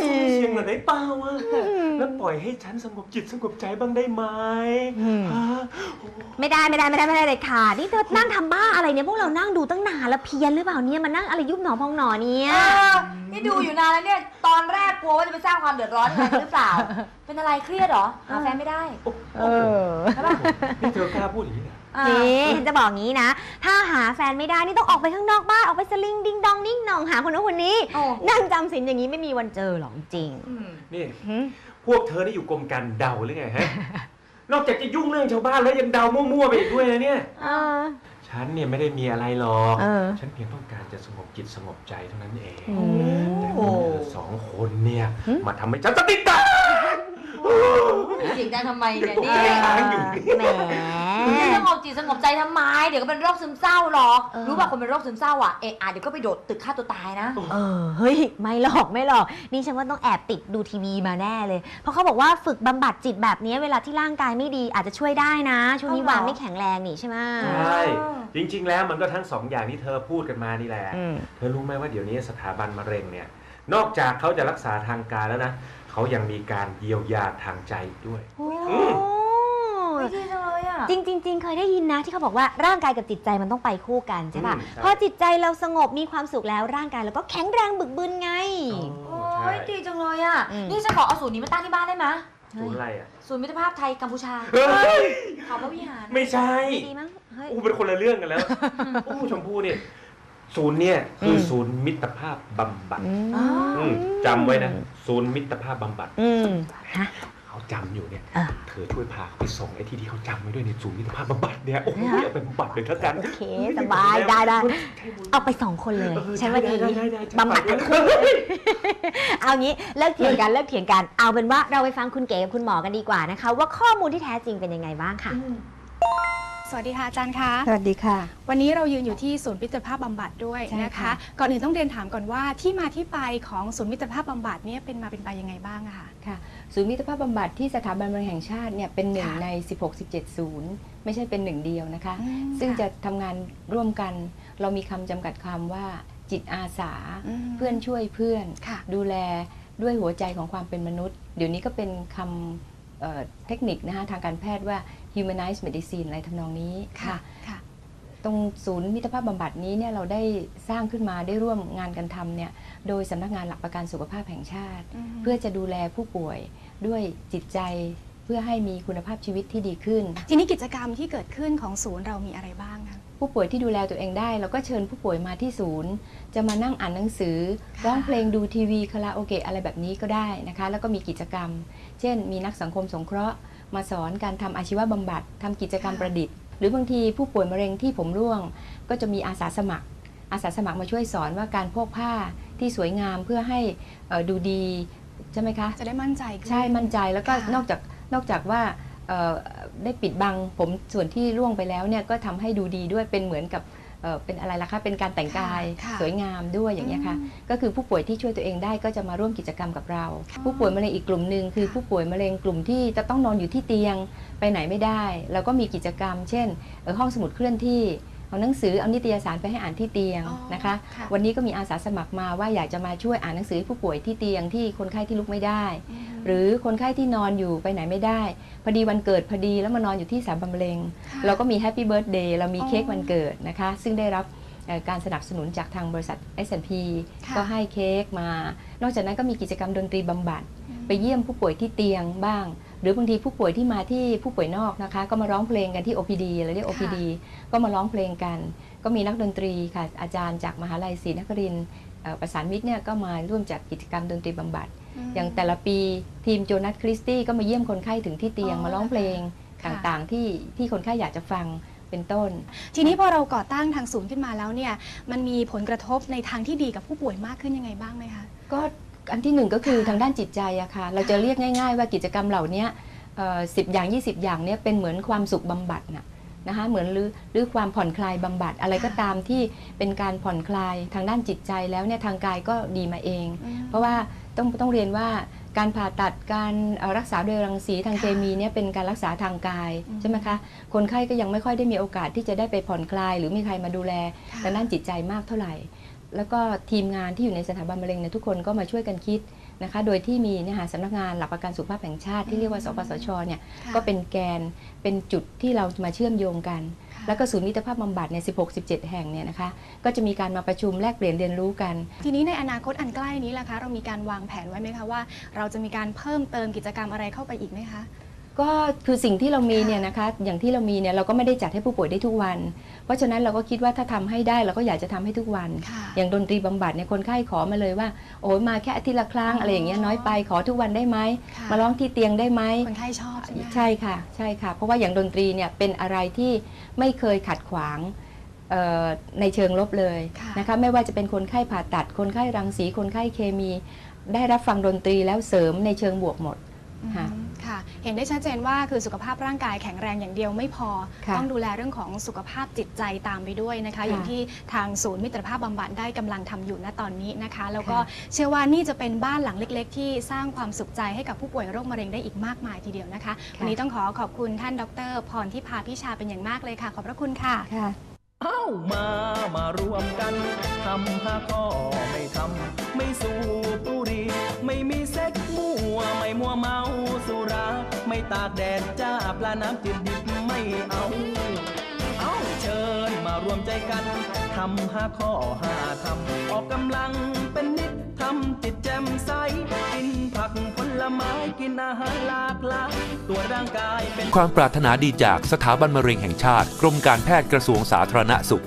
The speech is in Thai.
นี่เธออธิ บายสูงเสียงหน่อยได้เปล่าวะแล้วปล่อยให้ฉันสงบจิตสงบใจบ้างได้ไหมฮะไม่ได้ไม่ได้ไม่ได้ไม่ได้เลยค่ะ นี่เธอนั่งทำบ้าอะไรเนี่ยพวกเรานั่งดูตั้งนานแล้วเพี้ยนหรือเปล่าเนี่ยมานั่งอะไรยุบหนอพองหนอเนี่ย เออนี่ดูอยู่นานแล้วเนี่ย ตอนแรกกลัวว่าจะไปสร้างความเดือดร้อนอะไรหรือเปล่า เป็นอะไรเครียดเหรอหาแฟนไม่ได้เออใช่ปะนี่เธอกล้าพูดอย่างนี้เหรออ่านี่ฉันจะบอกงี้นะ ถ้าหาแฟนไม่ได้นี่ต้องออกไปข้างนอกบ้านออกไปสลิงดิ้งดองนิ่งหนองหาคนนู้นคนนี้ โอ้นั่งจำสินอย่างนี้ไม่มีวันเจอหรอกจริงอืม นี่หึ พวกเธอนี่อยู่กรมการเดาหรือไงฮะ นอกจากจะยุ่งเรื่องชาวบ้านแล้วยังเดามั่วๆไปอีกด้วยนะเนี่ย เออ ฉันเนี่ยไม่ได้มีอะไรหรอก เออ ฉันเพียงต้องการจะสงบจิตสงบใจเท่านั้นเองอืแต่มพวกเธอสองคนเนี่ยหึมาทำให้ฉันสติแตกเสียงดังทำไมเนี่ยเดี๋นี่ยวตกใจแหม นี่สงบจิตสงบใจทำไม เดี๋ยวก็เป็นโรคซึมเศร้าหรอก เออ รู้ป่ะคนเป็นโรคซึมเศร้าอะ เอะอะเดี๋ยวก็ไปโดดตึกฆ่าตัวตายนะ เออเฮ้ยไม่หรอกไม่หรอกนี่ฉันว่าต้องแอบติดดูทีวีมาแน่เลย เพราะเขาบอกว่าฝึกบำบัดจิตแบบนี้เวลาที่ร่างกายไม่ดีอาจจะช่วยได้นะ ช่วงนี้เอาเหรอ วานไม่แข็งแรงนี่ใช่ไหมใช่จริง ๆ แล้วมันก็ทั้งสองอย่างที่เธอพูดกันมานี่แหละ อืม เธอรู้ไหมว่าเดี๋ยวนี้สถาบันมะเร็งเนี่ย นอกจากเขาจะรักษาทางกายแล้วนะ เขายังมีการเยียวยาทางใจอีกด้วย โอ้ไม่ดีจัง เลยอะ จริงจริงจริงเคยได้ยินนะที่เขาบอกว่าร่างกายกับจิตใจมันต้องไปคู่กันใช่ป่ะ อืมใช่ พอจิตใจเราสงบมีความสุขแล้วร่างกายเราก็แข็งแรงบึกบึนไง โอ้ใช่ยดีจังเลยอะ อืม นี่ฉันขอเอาศูนย์นี้มาตั้งที่บ้านได้ไหมศูนย์อะไรอะศูนย์มิตรภาพไทยกัมพูชาเฮ้ยขอพระวิหารไม่ใช่ ดีมั้งเฮ้ยโอ้เป็นคนละเรื่องกันแล้วโอ้ชมพู่เนี่ยศูนย์เนี่ยคืออม ศูนย์มิตรภาพบำบัดอ๋ออืมจำไว้นะ ศูนย์มิตรภาพบำบัด อืมฮะ เขาจำอยู่เนี่ยอะเธอช่วยพาเขาไปส่งไอ้ที่ที่เขาจำไว้ด้วยในศูนย์มิตรภาพบำบัดเนี่ยโอ้ยเอาไปบำบัดเลยเท่ากันโอเคสบายได้ได้ใช่บุญเอาไปสองคนเลยเออฉันว่าดีได้ได้ได้ได้บำบัดทั้งคู่เอางี้เลิกเถียงกันเลิกเถียงกันเอาเป็นว่าเราไปฟังคุณเก๋กับคุณหมอกันดีกว่านะคะ ว่าข้อมูลที่แท้จริงเป็นยังไงบ้างค่ะ สวัสดีค่ะอาจารย์คะสวัสดีค่ะ วันนี้เรายืนอยู่ที่ศูนย์มิตรภาพบำบัดด้วยใช่นะคะค่ะก่อนอื่นต้องเรียนถามก่อนว่าที่มาที่ไปของศูนย์มิตรภาพบำบัดเนี่ยเป็นมาเป็นไปยังไงบ้างอะคะค่ะ ศูนย์มิตรภาพบำบัดที่สถาบันบริหารแห่งชาติเนี่ยเป็นหนึ่งค่ะใน 16-17ศูนย์ไม่ใช่เป็นหนึ่งเดียวนะคะอืมซึ่งค่ะจะทำงานร่วมกัน เรามีคำจำกัดความว่าจิตอาสาอืมเพื่อนช่วยเพื่อนค่ะดูแลด้วยหัวใจของความเป็นมนุษย์ เดี๋ยวนี้ก็เป็นคำ เอ่อเทคนิคนะคะทางการแพทย์ว่า humanized medicine อะไรทำนองนี้ค่ะค่ะตรงศูนย์มิตรภาพบำบัดนี้เนี่ยเราได้สร้างขึ้นมาได้ร่วมงานกันทำเนี่ยโดยสำนักงานหลักประกันสุขภาพแห่งชาติ เพื่อจะดูแลผู้ป่วยด้วยจิตใจเพื่อให้มีคุณภาพชีวิตที่ดีขึ้น ทีนี้กิจกรรมที่เกิดขึ้นของศูนย์เรามีอะไรบ้างคะ ผู้ป่วยที่ดูแลตัวเองได้ เราก็เชิญผู้ป่วยมาที่ศูนย์ จะมานั่งอ่านหนังสือค่ะร้องเพลงดูทีวีคาราโอเกะอะไรแบบนี้ก็ได้นะคะ แล้วก็มีกิจกรรม เช่น มีนักสังคมสงเคราะห์ มาสอนการทำอาชีวบำบัดทำกิจกรรมประดิษฐ์ หรือบางทีผู้ป่วยมะเร็งที่ผมร่วง ก็จะมีอาสาสมัคร อาสาสมัครมาช่วยสอนว่าการพกผ้าที่สวยงามเพื่อให้เอ่อดูดีใช่ไหมคะ จะได้มั่นใจขึ้นใช่ มั่นใจ แล้วก็ค่ะนอกจาก นอกจากว่าเอ่อ ได้ปิดบังผมส่วนที่ร่วงไปแล้วเนี่ยก็ทำให้ดูดีด้วยเป็นเหมือนกับเอ่อเป็นอะไรล่ะคะเป็นการแต่งกายค่ะสวยงามด้วยอย่างเงี้ยค่ะอืมก็คือผู้ป่วยที่ช่วยตัวเองได้ก็จะมาร่วมกิจกรรมกับเราค่ะผู้ป่วยมะเร็งอีกกลุ่มหนึ่งคือค่ะผู้ป่วยมะเร็งกลุ่มที่จะต้องนอนอยู่ที่เตียงไปไหนไม่ได้ เราก็มีกิจกรรม เช่นเอ่อห้องสมุดเคลื่อนที่ เอาหนังสือเอานิตยสารไปให้อ่านที่เตียงอ๋อนะคะค่ะวันนี้ก็มีอาสาสมัครมาว่าอยากจะมาช่วยอ่านหนังสือให้ผู้ป่วยที่เตียงที่คนไข้ที่ลุกไม่ได้มหรือคนไข้ที่นอนอยู่ไปไหนไม่ได้ พอดีวันเกิดพอดีแล้วมานอนอยู่ที่สถาบันมะเร็งค่ะเราก็มีแฮปปี้เบิร์ a เดย์เรามีอ๋อเค้กวันเกิดนะคะ ซึ่งได้รับเอ่อการสนับสนุนจากทางบริษัท S&P ค่ะก็ให้เค้กมา นอกจากนั้นก็มีกิจกรรมดนตรีบำบัดอืมไปเยี่ยมผู้ป่วยที่เตียงบ้าง หรือบางทีผู้ป่วยที่มาที่ผู้ป่วยนอกนะคะ ก็มาร้องเพลงกันที่ OPD เราเรียก OPD ก็มาร้องเพลงกัน ก็มีนักดนตรีค่ะอาจารย์จากมหาลัยศรีนครินทร์เอ่อประสานมิตรเนี่ยก็มาร่วมจัดกิจกรรมดนตรีบำบัดมอย่างแต่ละปีทีมโจนัสคริสตี้ก็มาเยี่ยมคนไข้ถึงที่เตียงอ๋อมาร้องเพลงค่ะต่างๆ ที่ที่คนไข้อยากจะฟังเป็นต้น ทีนี้พอเราก่อตั้งทางศูนย์ขึ้นมาแล้วเนี่ยมันมีผลกระทบในทางที่ดีกับผู้ป่วยมากขึ้นยังไงบ้างไหมคะก็ อันที่หนึ่งก็คือค่ะทางด้านจิตใจอะค่ะ เราจะเรียกง่าย ๆ ว่ากิจกรรมเหล่านี้สิบอย่าง 20 อย่างเนี่ยเป็นเหมือนความสุขบำบัดน่ะนะคะเหมือนหรือหรือความผ่อนคลายบำบัดอะไรก็ตามที่เป็นการผ่อนคลายทางด้านจิตใจแล้วเนี่ยทางกายก็ดีมาเอง เพราะว่าต้องต้องเรียนว่าการผ่าตัดการเอ่อรักษาโดยรังสีทางค่ะเคมีเนี่ยเป็นการรักษาทางกายอืมใช่ไหมคะคนไข้ก็ยังไม่ค่อยได้มีโอกาสที่จะได้ไปผ่อนคลาย หรือมีใครมาดูแลค่ะทางด้านจิตใจมากเท่าไหร่ แล้วก็ทีมงานที่อยู่ในสถาบันมะเร็งเนี่ยทุกคนก็มาช่วยกันคิดนะคะ โดยที่มีเนี่ยค่ะสำนักงานหลักประกันสุขภาพแห่งชาติที่เรียกว่าสปสชเนี่ยค่ะก็เป็นแกนเป็นจุดที่เรามาเชื่อมโยงกันค่ะแล้วก็ศูนย์มิตรภาพบำบัดเนี่ย16-17แห่งเนี่ยนะคะ ก็จะมีการมาประชุมแลกเปลี่ยนเรียนรู้กัน ทีนี้ในอนาคตอันใกล้นี้ล่ะคะ เรามีการวางแผนไว้ไหมคะว่า เราจะมีการเพิ่มเติมกิจกรรมอะไรเข้าไปอีกไหมคะ ก็คือสิ่งที่เรามีเนี่ยนะคะอย่างที่เรามีเนี่ยเราก็ไม่ได้จัดให้ผู้ป่วยได้ทุกวัน เพราะฉะนั้นเราก็คิดว่าถ้าทำให้ได้เราก็อยากจะทำให้ทุกวันค่ะอย่างดนตรีบำบัดเนี่ยคนไข้ขอมาเลยว่าโอ้ยมาแค่อาทิตย์ละครั้งอ๋อออะไรอย่างเงี้ยน้อยไปขอทุกวันได้ไหมค่ะมาร้องที่เตียงได้ไหมคนไข้ชอบใช่ไหมคะใช่ค่ะใช่ค่ะ เพราะว่าอย่างดนตรีเนี่ยเป็นอะไรที่ไม่เคยขัดขวางเอ่อในเชิงลบเลยค่ะนะคะไม่ว่าจะเป็นคนไข้ผ่าตัด คนไข้รังสีคนไข้เคมี ได้รับฟังดนตรีแล้วเสริมในเชิงบวกหมดค่ะอืม ค่ะ เห็นได้ชัดเจนว่าคือสุขภาพร่างกายแข็งแรงอย่างเดียวไม่พอ ค่ะต้องดูแลเรื่องของสุขภาพจิตใจตามไปด้วยนะคะ ค่ะอย่างที่ทางศูนย์มิตรภาพบำบัดได้กำลังทำอยู่ณตอนนี้นะคะ แล้วก็ค่ะเชื่อว่านี่จะเป็นบ้านหลังเล็ก ๆ ที่สร้างความสุขใจให้กับผู้ป่วยโรคมะเร็งได้อีกมากมายทีเดียวนะคะวันนี้ต้องขอขอบคุณท่านดรพรทิพาพิชาเป็นอย่างมากเลยค่ะ ขอบพระคุณค่ะ ค่ะเอ้ามามารวมกันทำห้าข้อไม่ทำไม่สูบบุหรี่ไม่มีเซ็กมั่วไม่มัวเมาสุรา ไม่ตากแดดจ้าปลาน้ำจืดดิบไม่เอา เอ้าเชิญมารวมใจกันทำห้าข้อห้าทำออกกำลังเป็นนิำจิตแจ่มใส กินผักผลไม้กินอาหารหลากหลายตัวร่างกายเป็นความปรารถนาดีจากสถาบันมะเร็งแห่งชาติ กรมการแพทย์กระทรวงสาธารณสุข